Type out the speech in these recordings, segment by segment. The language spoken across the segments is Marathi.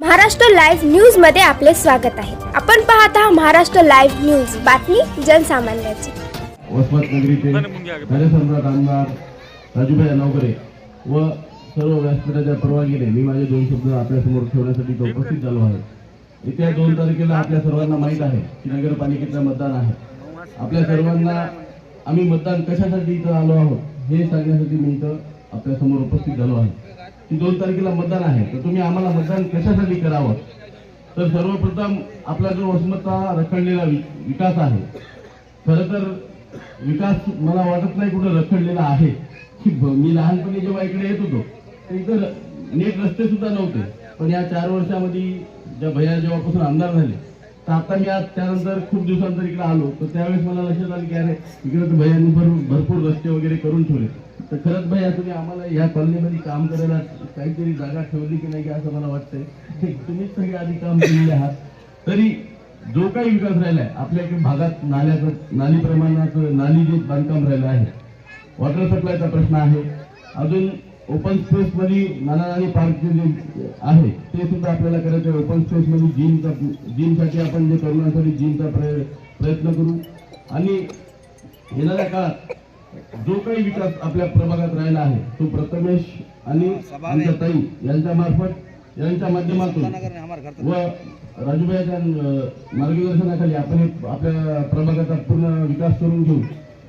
महाराष्ट्र लाईव्ह न्यूजमध्ये आपले स्वागत आहे. आपण पाहत आहात महाराष्ट्र लाईव्ह न्यूज. बातमी जनसामान्याची. वसमत नगरीचे कार्यसम्राट आमदार राजूभाई नावकरे व सर्व व्यासपीठाच्या परवानगीने मी माझे दोन शब्द आपल्यासमोर ठेवण्यासाठी इथं उपस्थित झालो आहे. येत्या दोन तारखेला आपल्या सर्वांना माहीत आहे की नगरपालिकेचं मतदान आहे. आपल्या सर्वांना आम्ही मतदान कशासाठी इथं आलो आहोत हे सांगण्यासाठी मी इथं आपल्यासमोर उपस्थित झालो आहे. की दोन तारखेला मतदान आहे. तर तुम्ही आम्हाला मतदान कशासाठी करावं? तर सर्वप्रथम आपला जो वसमतचा रखडलेला वि- विकास आहे खरं तर विकास मला वाटत नाही कुठं रखडलेला आहे. की मी लहानपणी जेव्हा इकडे येत होतो तर इथं नीट रस्ते सुद्धा नव्हते. पण या चार वर्षामध्ये ज्या भैया जेव्हापासून आमदार झाले तर आता मी आज त्यानंतर खूप दिवसानंतर इकडे आलो. तर त्यावेळेस मला लक्षात आलं की अरे इकडे तर भैयांनी भर- भरपूर रस्ते वगैरे करून ठेवले. तर खरंच भैया तुम्ही आम्हाला या कॉलनीमध्ये काम करायला काहीतरी जागा ठेवली की नाही की असं मला वाटतंय? तुम्हीच सगळे आधी काम केलेले आहात. तरी जो काही विकास राहिलाय आपल्या इकडे भागात नाल्याचं नाली प्रमाणाचं नाली जे बांधकाम राहिलं आहे वॉटर सप्लायचा प्रश्न आहे. अजून ओपन स्पेस मध्ये नाना पार्क जे आहे ते सुद्धा आपल्याला करायचं आहे. ओपन स्पेस मध्ये जिमचा जिमसाठी आपण जे करण्यासाठी जिमचा प्रयत्न करू. आणि येणाऱ्या काळात जो काही विकास आपल्या प्रभागात राहिला आहे तो प्रथमेश आणि आमच्या ताई यांच्या मार्फत यांच्या माध्यमातून व राजूभाईच्या मार्गदर्शनाखाली आपण आपल्या प्रभागाचा पूर्ण विकास करून घेऊ.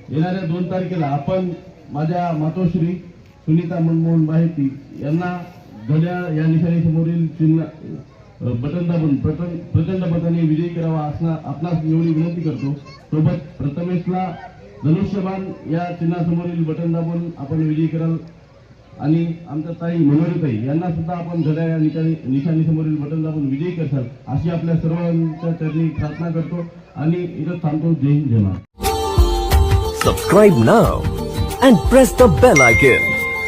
येणाऱ्या दोन तारखेला आपण माझ्या मातोश्री सुनीता मनमोहन माहिती यांना घड्याळ या निशाणीसमोरील चिन्ह बटन दाबून प्रचंड प्रचंड मताने विजयी करावा असणार आपणास एवढी विनंती करतो. सोबत प्रथमेशला धनुष्यबाण या चिन्हासमोरील बटन दाबून आपण विजयी कराल. आणि आमच्या ताई मनोरीताई यांना सुद्धा आपण घड्या या निशाणी निशाणीसमोरील बटन दाबून विजयी करसाल अशी आपल्या सर्वांच्या चरणी प्रार्थना करतो. आणि इथं थांबतो. जय हिंद जय महाराज. सबस्क्राईब नाव and press the bell icon.